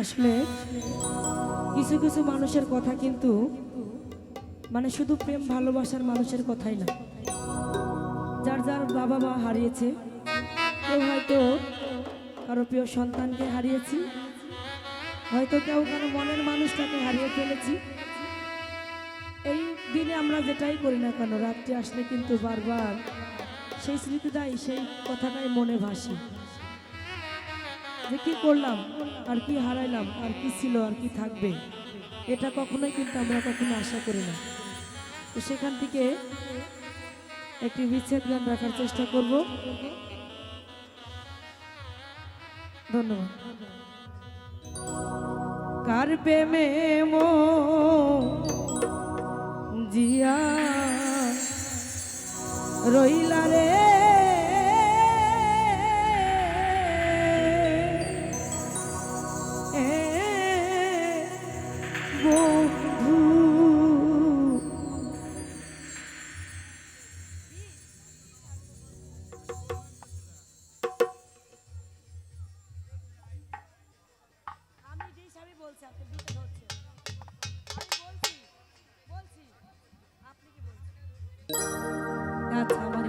আসলে কিছু কিছু মানুষের কথা কিন্তু মানে শুধু প্রেম ভালোবাসার মানুষের কথাই না। যার যার বাবা মা হারিয়েছে, কেউ হয়তো কারও প্রিয় সন্তানকে হারিয়েছি, হয়তো কেউ কারও মনের মানুষটাকে হারিয়ে ফেলেছি। এই দিনে আমরা যেটাই করি না কেন, রাত্রি আসলে কিন্তু বারবার সেই স্মৃতিটাই, সেই কথাটাই মনে ভাসে। যে কি করলাম, আর কি হারাইলাম, আর কি ছিল, আর কি থাকবে, এটা কখনোই কিন্তু আমরা কখনো আশা করি না। তো সেখান থেকে একটি বিচ্ছেদ গান রাখার চেষ্টা করব। ধন্যবাদ। কার প্রেমে মো জিয়া রইলা রে? That's how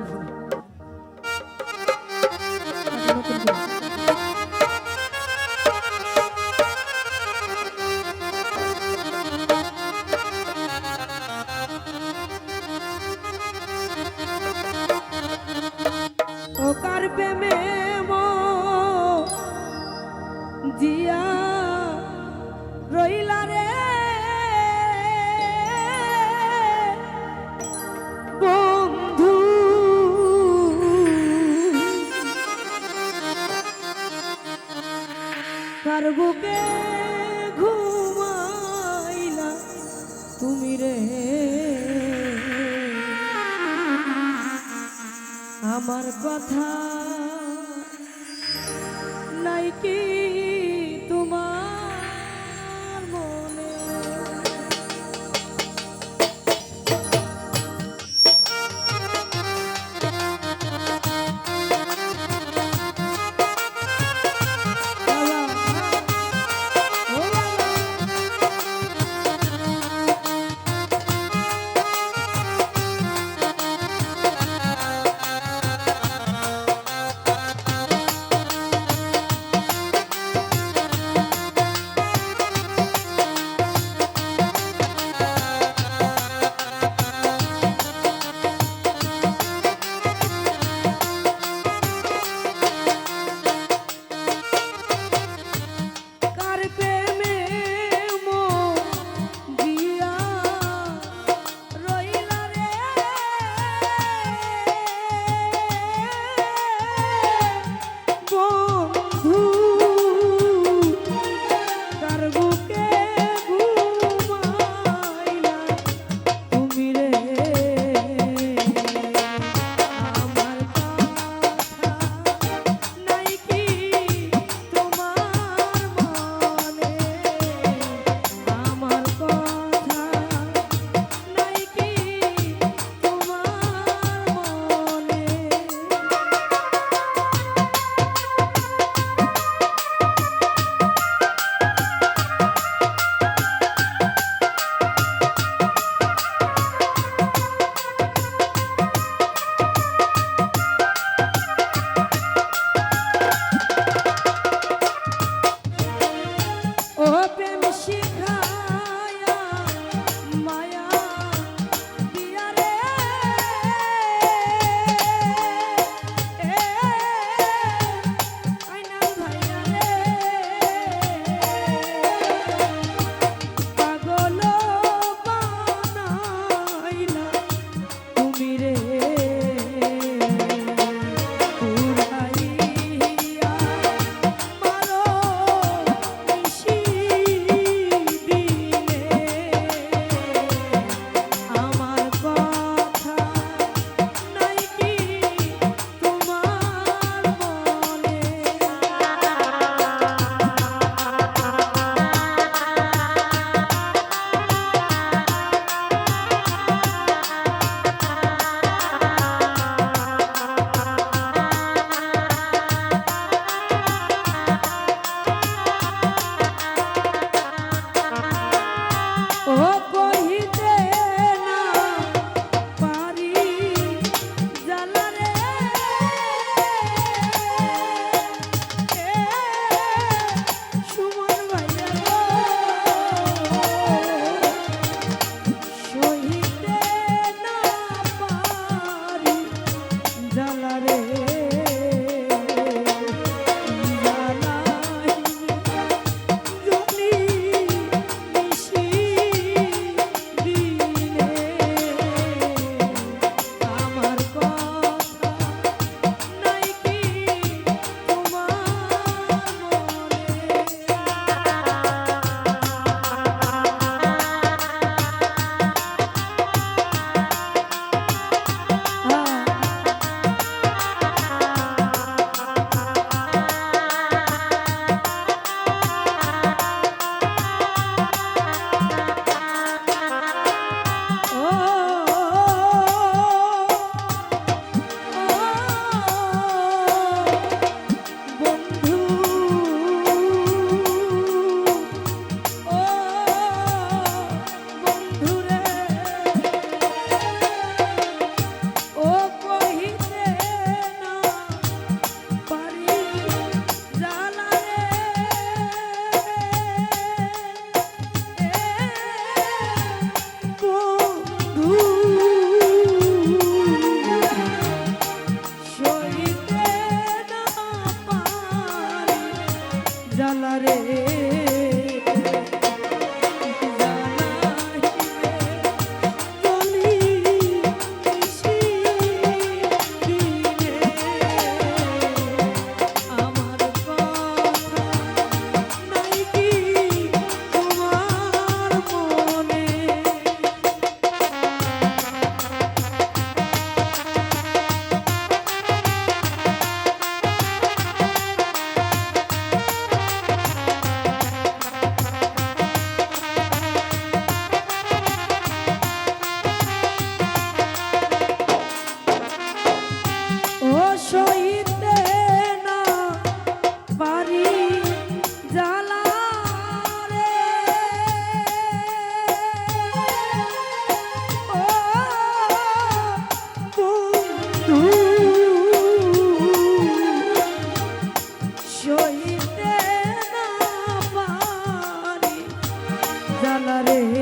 জ্বালা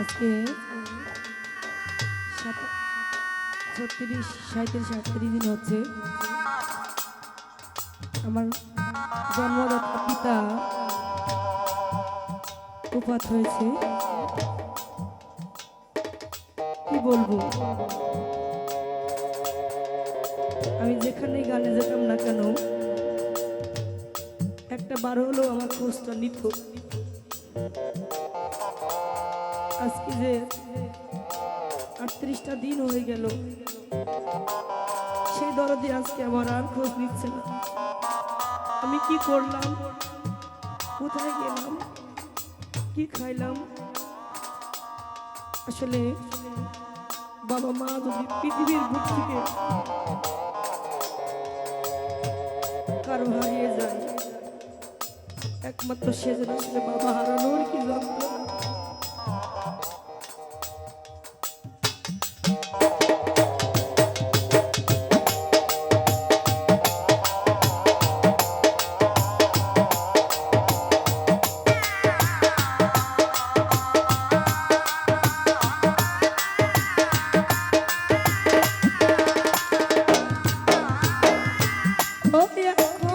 আজকে ছত্রিশ সাঁত্রিশ আটত্রিশ দিন হচ্ছে। আমার জন্মদাতা পিতা উপাত হয়েছে। কি বলব? আমি যেখানে গানে যেতাম না কেন, একটা বার হলেও আমার খোঁজটা নিত। আজকে যে আটত্রিশটা দিন হয়ে গেল। সেই দরদি আজকে আমার আর খোঁজ নিচ্ছে না। আমি কি করলাম? কোথায় গেলাম? কি খাইলাম? আসলে বাবা মা যদি পৃথিবীর বুক থেকে কারও হারিয়ে যায়, একমাত্র সে যেন আসলে বাবা হারানোর কি যন্ত্রণা? ও এখন